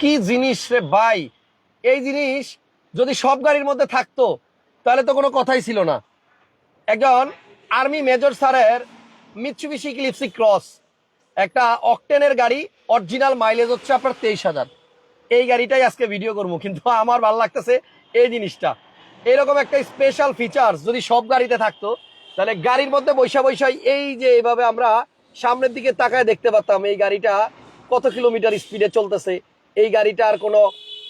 কি জিনিস রে ভাই? এই জিনিস যদি সব গাড়ির মধ্যে থাকতো, তাহলে তো কোনো কথাই ছিল না। একজন আর্মি মেজর স্যারের মিৎসুবিশি ক্লিপসি ক্রস একটা অকটেনের গাড়ি, অরিজিনাল মাইলেজ হচ্ছে আপনার তেইশ হাজার। এই গাড়িটাই আজকে ভিডিও করব, কিন্তু আমার ভালো লাগতেছে এই জিনিসটা। এরকম একটা স্পেশাল ফিচার্স যদি সব গাড়িতে থাকতো, তাহলে গাড়ির মধ্যে বৈশা বৈশাই এই যে এইভাবে আমরা সামনের দিকে তাকায় দেখতে পারতাম, এই গাড়িটা কত কিলোমিটার স্পিডে চলতেছে এই গাড়িটার কোনো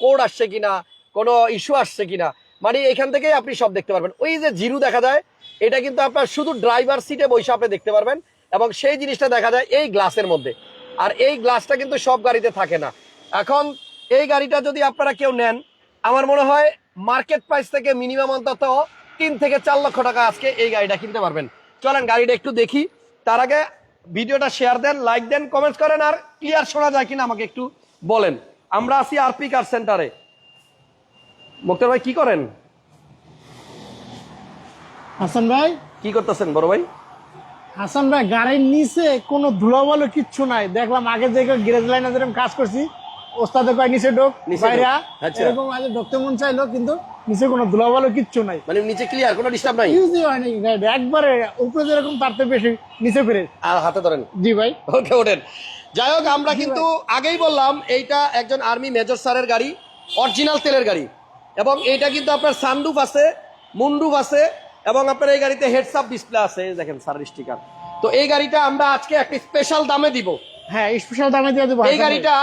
কোড আসছে কিনা, কোনো ইস্যু আসছে কিনা মানে এখান থেকেই আপনি সব দেখতে পারবেন। ওই যে জিরু দেখা যায়, এটা কিন্তু আপনার শুধু ড্রাইভার সিটে বসে আপনি দেখতে পারবেন এবং সেই জিনিসটা দেখা যায় এই গ্লাসের মধ্যে। আর এই গ্লাসটা কিন্তু সব গাড়িতে থাকে না। এখন এই গাড়িটা যদি আপনারা কেউ নেন, আমার মনে হয় মার্কেট প্রাইস থেকে মিনিমাম অন্তত তিন থেকে চার লক্ষ টাকা আজকে এই গাড়িটা কিনতে পারবেন। চলেন গাড়িটা একটু দেখি। তার আগে ভিডিওটা শেয়ার দেন লাইক দেন কমেন্টস করেন, আর ক্লিয়ার শোনা যায় কিনা আমাকে একটু বলেন। আমরা আছি আরপি কার সেন্টারে মুক্তার ভাই কি করেন? হাসান ভাই? কি করতেছেন বড় ভাই? হাসান ভাই গাড়ির নিচে কোনো ধুলাবালো কিচ্ছু নাই। দেখলাম আগে যে গ্যারেজ লাইনে যেরকম কাজ করছি ওস্তাদে কয় নিচে ঢোক বাইরে। আচ্ছা। এরকম আগে ঢুকতে মন চাইলো কিন্তু নিচে কোনো ধুলাবালো কিচ্ছু নাই। মানে নিচে ক্লিয়ার কোনো ডিস্টার্ব নাই? ইউজই হয় গাড়িটা একবারে উপরে যেরকম তার থেকে বেশি নিচে ফিরে। আর হাতে ধরেন? জি ভাই। ওকে ওঠেন। যাই হোক আমরা কিন্তু আগেই বললাম এইটা একজন আর্মি মেজর স্যারের গাড়ি অরিজিনাল তেলের গাড়ি। এবং এইটা কিন্তু আপনার সানরুফ আছে মুন্ডুফ আছে এবং আপনার এই গাড়িতে হেডস আপ ডিসপ্লে আছে দেখেন স্যার স্টিকার তো এই গাড়িটা আমরা আজকে একটা স্পেশাল দামে দিব। হ্যাঁ স্পেশাল দামে দিয়ে দেবো এই গাড়িটা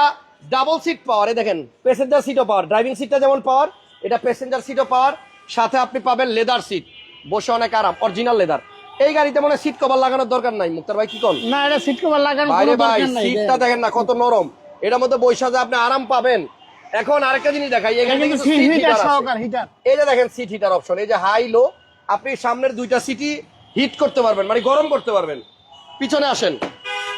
ডাবল সিট পাওয়ার এই দেখেন প্যাসেঞ্জার সিটও পাওয়ার ড্রাইভিং সিটটা যেমন পাওয়ার এটা প্যাসেঞ্জার সিটও পাওয়ার সাথে আপনি পাবেন লেদার সিট বসে অনেক আরাম অরিজিনাল লেদার এই গাড়িতে মনে সিট কভার লাগানোর দরকার নাই মুক্তার ভাই কি কন? না এটা সিট কভার লাগানোর কোনো দরকার নাই সিটটা দেখেন না কত নরম। এটার মধ্যে বৈশা যে আপনি আরাম পাবেন। এখন আরেকটা জিনিস দেখাই এখানে কিন্তু সিট হিটার হিটার সহকার হিটার এই যে দেখেন সিট হিটার অপশন এই যে হাই লো আপনি সামনের দুইটা সিটি হিট করতে পারবেন মানে গরম করতে পারবেন। পিছনে আসেন।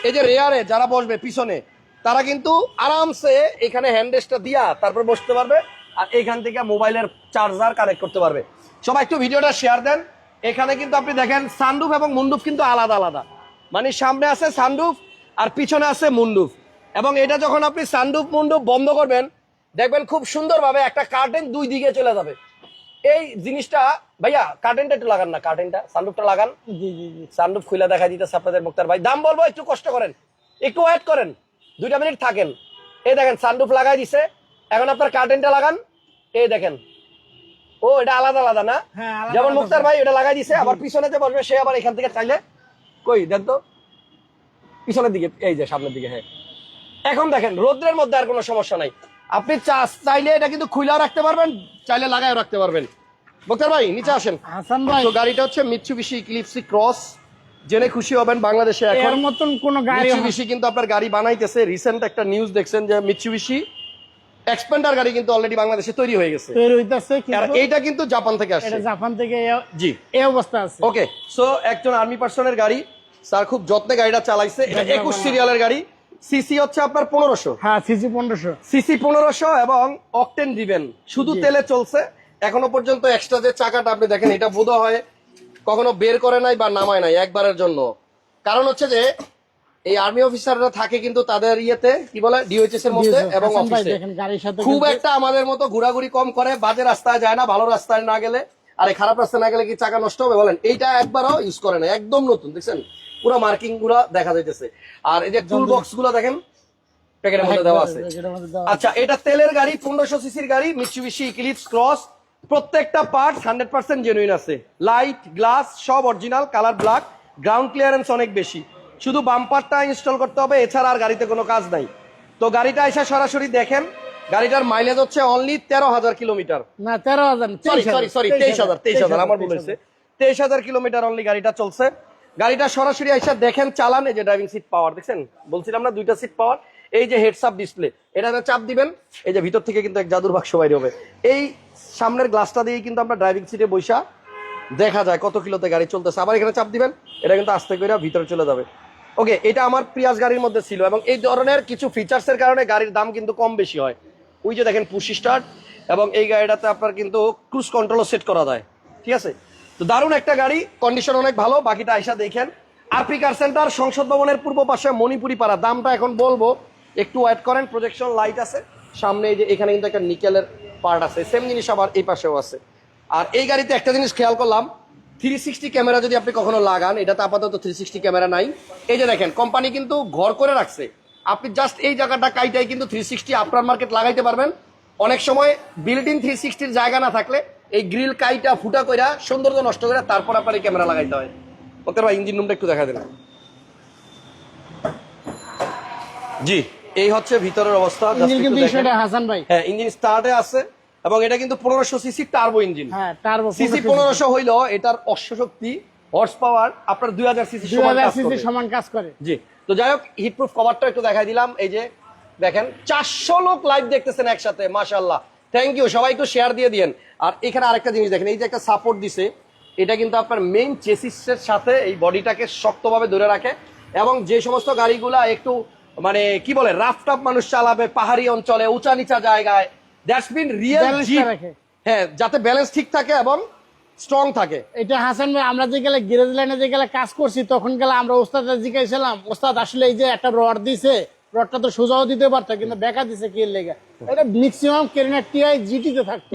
এই যে রেয়ারে যারা বসবে পিছনে তারা কিন্তু আরামসে এখানে হ্যান্ডেসটা দিয়া তারপর বসতে পারবে আর এখান থেকে মোবাইলের চার্জার কানেক্ট করতে পারবে। সবাই একটু ভিডিওটা শেয়ার দেন। এখানে কিন্তু আপনি দেখেন সানরুফ এবং মুন্ডুফ কিন্তু আলাদা আলাদা। মানে সামনে আছে সানরুফ আর পিছনে আছে মুন্ডুফ। এবং এটা যখন আপনি সানরুফ মুন্ডুফ বন্ধ করবেন দেখবেন খুব সুন্দরভাবে একটা কার্টেন দুই দিকে চলে যাবে। এই জিনিসটা ভাইয়া কার্টেনটা একটু লাগান না কার্টেনটা সানরুফটা লাগান। জি জি জি। সানরুফ খুলে দেখা দিতেছে আপনাদের মুক্তার ভাই। দাম বলব একটু কষ্ট করেন। একটু ওয়েট করেন। দুইটা মিনিট থাকেন। এই দেখেন সানরুফ লাগাই দিছে। এখন আপনার কার্টেনটা লাগান। এই দেখেন ও এটা আলাদা আলাদা না? হ্যাঁ, যেমন মুক্তার ভাই এটা লাগাই দিছে আবার পিছনে যে বসবে সে আবার এখান থেকে চাইলে কই দেন তো। পিছনের দিকে এই যে সামনের দিকে হ্যাঁ। এখন দেখেন রোদ্রের মধ্যে আর কোনো সমস্যা নাই। আপনি চাইলে এটা কিন্তু খুলেও রাখতে পারবেন চাইলে লাগাইও রাখতে পারবেন। মুক্তার ভাই নিচে আসেন। হাসান ভাই। তো গাড়িটা হচ্ছে মিৎসুবিশি ইক্লিপসি ক্রস জেনে খুশি হবেন বাংলাদেশে এখন। মতন কোন গাড়ি মিৎসুবিশি কিন্তু আপনার গাড়ি বানাইতেছে রিসেন্ট একটা নিউজ দেখছেন যে মিৎসুবিশি এক্সপেন্ডার গাড়ি কিন্তু অলরেডি বাংলাদেশে তৈরি হয়ে গেছে। তৈরি হইতাছে আর এইটা কিন্তু জাপান থেকে আসছে। এটা জাপান থেকে জি। এই অবস্থা আছে। ওকে সো একজন আর্মি পার্সনের গাড়ি স্যার খুব যত্নে গাড়িটা চালাইছে। এটা দেখলাম একুশ আমরা। সিরিয়ালের গাড়ি। সিসি হচ্ছে আপনার পনেরোশো। হ্যাঁ সিসি পনেরোশো। সিসি পনেরোশো এবং অকটেন দিবেন শুধু তেলে চলছে। এখনও পর্যন্ত এক্সট্রা যে চাকাটা আপনি দেখেন এটা বোধ হয় কখনো বের করে নাই বা নামায় নাই একবারের জন্য। কারণ হচ্ছে যে এই আর্মি অফিসাররা থাকে কিন্তু তাদের ইয়েতে কি বলে ডিওএইচএস এর মধ্যে এবং অফিসে খুব একটা আমাদের মতো ঘোরাঘুরি কম করে বাজে রাস্তায় যায় না ভালো রাস্তায় না গেলে। আর এই খারাপ রাস্তায় না গেলে কি চাকা নষ্ট হবে বলেন? এইটা একবারও ইউজ করে না একদম নতুন দেখছেন? পুরো মার্কিংগুলা দেখা যাইতেছে। আর এই যে টুল বক্সগুলো দেখেন প্যাকেটের মধ্যে দেওয়া আছে। আচ্ছা এটা তেলের গাড়ি পনেরোশো সিসির গাড়ি মিচুবিশি ইক্লিপস ক্রস প্রত্যেকটা পার্ট হান্ড্রেড পার্সেন্ট জেনুইন আছে। লাইট গ্লাস সব original colour black ground clearance অনেক বেশি। শুধু বাম্পারটা ইনস্টল করতে হবে এছাড়া আর গাড়িতে কোনো কাজ নাই। তো গাড়িটা এসে সরাসরি দেখেন গাড়িটার মাইলেজ হচ্ছে অনলি তেরো হাজার কিলোমিটার না তেরো হাজার সরি সরি সরি তেইশ হাজার তেইশ হাজার আমার ভুল হয়েছে। তেইশ হাজার কিলোমিটার অনলি গাড়িটা চলছে। গাড়িটা সরাসরি এসে দেখেন চালান এই যে ড্রাইভিং সিট পাওয়ার দেখছেন? বলছিলাম না দুইটা সিট পাওয়ার এই যে হেডস আপ ডিসপ্লে এটা চাপ দিবেন এই যে ভিতর থেকে কিন্তু এক জাদুর বাক্স বাইরে হবে। এই সামনের গ্লাসটা দিয়ে কিন্তু আমরা ড্রাইভিং সিটে বৈশা দেখা যায় কত কিলোতে গাড়ি চলতেছে। আবার এখানে চাপ দিবেন এটা কিন্তু আস্তে করে ভিতরে চলে যাবে। ওকে, এটা আমার প্রিয়াস গাড়ির মধ্যে ছিল এবং এই ধরনের কিছু ফিচার্স এর কারণে গাড়ির দাম কিন্তু কম বেশি হয়। ওই যে দেখেন পুশি স্টার্ট এবং এই গাড়িটাতে আপনার কিন্তু ক্রুজ কন্ট্রোলও সেট করা যায়। ঠিক আছে? তো দারুণ একটা গাড়ি কন্ডিশন অনেক ভালো, বাকিটা আইসা দেখেন। আরপি কার সেন্টার সংসদ ভবনের পূর্ব পাশে মণিপুরি পাড়া দামটা এখন বলব, একটু ওয়েট করেন প্রজেকশন লাইট আছে। সামনে এই যে এখানে কিন্তু একটা নিকেলের পার্ট আছে। সেম জিনিস আবার এই পাশেও আছে। আর এই গাড়িতে একটা জিনিস খেয়াল করলাম থ্রি সিক্সটি ক্যামেরা যদি আপনি কখনো লাগান এটাতে আপাতত থ্রি সিক্সটি ক্যামেরা নাই। এই যে দেখেন কোম্পানি কিন্তু ঘর করে রাখছে। আপনি জাস্ট এই জায়গাটা কাইটাই কিন্তু থ্রি সিক্সটি আপনার মার্কেট লাগাইতে পারবেন। অনেক সময় বিল্ডিং থ্রি সিক্সটির জায়গা না থাকলে এই গ্রিল কাইটা ফুটা কইরা সৌন্দর্য নষ্ট করে তারপর আপনার এই ক্যামেরা লাগাইতে হয়। ওকে ভাই ইঞ্জিন রুমটা একটু দেখা দেন জি এই হচ্ছে ভিতরের অবস্থা। হাসান ভাই। হ্যাঁ ইঞ্জিন স্টার্টে আছে। এবং এটা কিন্তু পনেরোশো সিসি টার্বো ইঞ্জিন হ্যাঁ টার্বো সিসি পনেরোশো হইল এটার অশ্ব শক্তি হর্স পাওয়ার আপনার দুই হাজার সিসি সিসি সমান কাজ করে। জি তো যাই হোক হিটপ্রুফ কভারটা একটু দেখাই দিলাম। এই যে দেখেন চারশো লোক লাইভ দেখতেছেন একসাথে মাশাল্লাহ থ্যাংক ইউ সবাই একটু শেয়ার দিয়ে দিয়েন। আর এখানে আরেকটা জিনিস দেখেন এই যে একটা সাপোর্ট দিছে এটা কিন্তু আপনার মেইন চেসিসের সাথে এই বডিটাকে শক্তভাবে ধরে রাখে। এবং যে সমস্ত গাড়িগুলা একটু মানে কি বলে রাফ টাফ মানুষ চালাবে পাহাড়ি অঞ্চলে উঁচা নিচা জায়গায় দ্যাটস বিন রিয়েল রাখে। হ্যাঁ যাতে ব্যালেন্স ঠিক থাকে এবং স্ট্রং থাকে। এটা হাসান ভাই আমরা যে গেলে গ্যারেজ লাইনে যে গেলে কাজ করছি তখন গেলে আমরা ওস্তাদ জিজ্ঞাসিলাম ওস্তাদ আসলে এই যে একটা রড দিছে রডটা তো সোজাও দিতে পারতো কিন্তু বেকা দিছে কি লেগে? এটা ম্যাক্সিমাম কেরিনা টিআই জিটি তে থাকতো।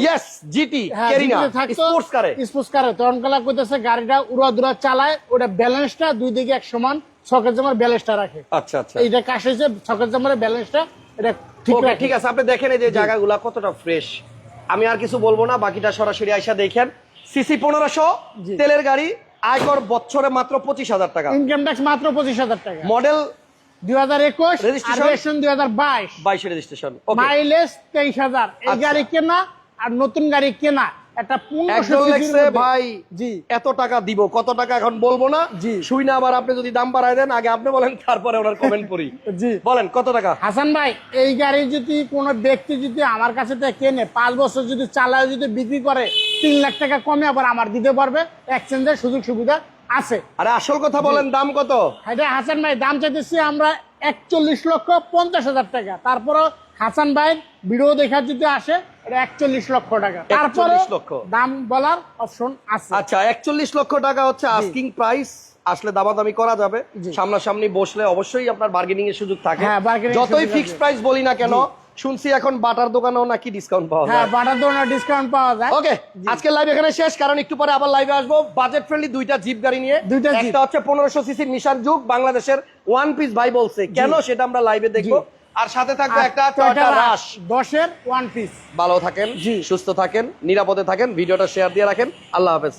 জিটি কেরিনা স্পোর্টস কারে স্পোর্টস কারে তখন গেলা কইতেছে গাড়িটা উড়া দুরা চালায় ওটা ব্যালেন্সটা দুই দিকে এক সমান সকেট জামার ব্যালেন্সটা রাখে। আচ্ছা আচ্ছা। এইটা কাজ হয়েছে সকেট জামার ব্যালেন্সটা এটা ওকে ঠিক আছে আপনি দেখেন এই যে জায়গাগুলা কতটা ফ্রেশ আমি আর কিছু বলব না বাকিটা সরাসরি আইসা দেখেন। সিসি পনেরোশো তেলের গাড়ি আয়কর বছরে মাত্র পঁচিশ হাজার টাকা। ইনকাম ট্যাক্স মাত্র পঁচিশ হাজার টাকা। মডেল দুই হাজার একুশ রেজিস্ট্রেশন দুই হাজার বাইশ। বাইশে রেজিস্ট্রেশন মাইলেজ তেইশ হাজার। এই আচ্ছা। গাড়ি কেনা আর নতুন গাড়ি কেনা একটা একজন লেখছে ভাই জি। এত টাকা দিব কত টাকা এখন বলব না? জি। শুই না আবার আপনি যদি দাম বাড়ায় দেন আগে আপনি বলেন তারপরে ওনার কমেন্ট করি। জি। বলেন কত টাকা? হাসান ভাই এই গাড়ি যদি কোনো ব্যক্তি যদি আমার কাছে থেকে কেনে পাঁচ বছর যদি চালায় যদি বিক্রি করে তিন লাখ টাকা কমে আবার আমার দিতে পারবে এক্সচেঞ্জের সুযোগ সুবিধা আছে। আরে আসল কথা বলেন দাম কত? এটা হাসান ভাই দাম চাইতেছি আমরা একচল্লিশ লক্ষ পঞ্চাশ হাজার টাকা তারপরও হাসান ভাই ভিডিও দেখার যদি আসে এটা একচল্লিশ লক্ষ টাকা। তারপরে লক্ষ। দাম বলার অপশন আছে। আচ্ছা একচল্লিশ লক্ষ টাকা হচ্ছে আস্কিং প্রাইস আসলে দামাদামি করা যাবে। সামনাসামনি বসলে অবশ্যই আপনার বার্গেনিং এর সুযোগ থাকে। হ্যাঁ, যতই ফিক্সড প্রাইস বলি না কেন শুনছি এখন বাটার দোকানেও নাকি ডিসকাউন্ট পাওয়া হ্যাঁ যায়। বাটার দোকানে ডিসকাউন্ট পাওয়া যায়। ওকে আজকের লাইভ এখানে শেষ। কারণ একটু পরে আবার লাইভে আসব। বাজেট ফ্রেন্ডলি দুইটা জিপ গাড়ি নিয়ে। একটা হচ্ছে পনেরোশো সিসির নিশার যুগ বাংলাদেশের ওয়ান পিস ভাই বলছে। কেন সেটা আমরা লাইভে দেখব। আর সাথে থাকবে একটা টয়টা রাশ। দশের ওয়ান পিস ভালো থাকেন জি। সুস্থ থাকেন নিরাপদে থাকেন ভিডিওটা শেয়ার দিয়ে রাখেন। আল্লাহ হাফেজ।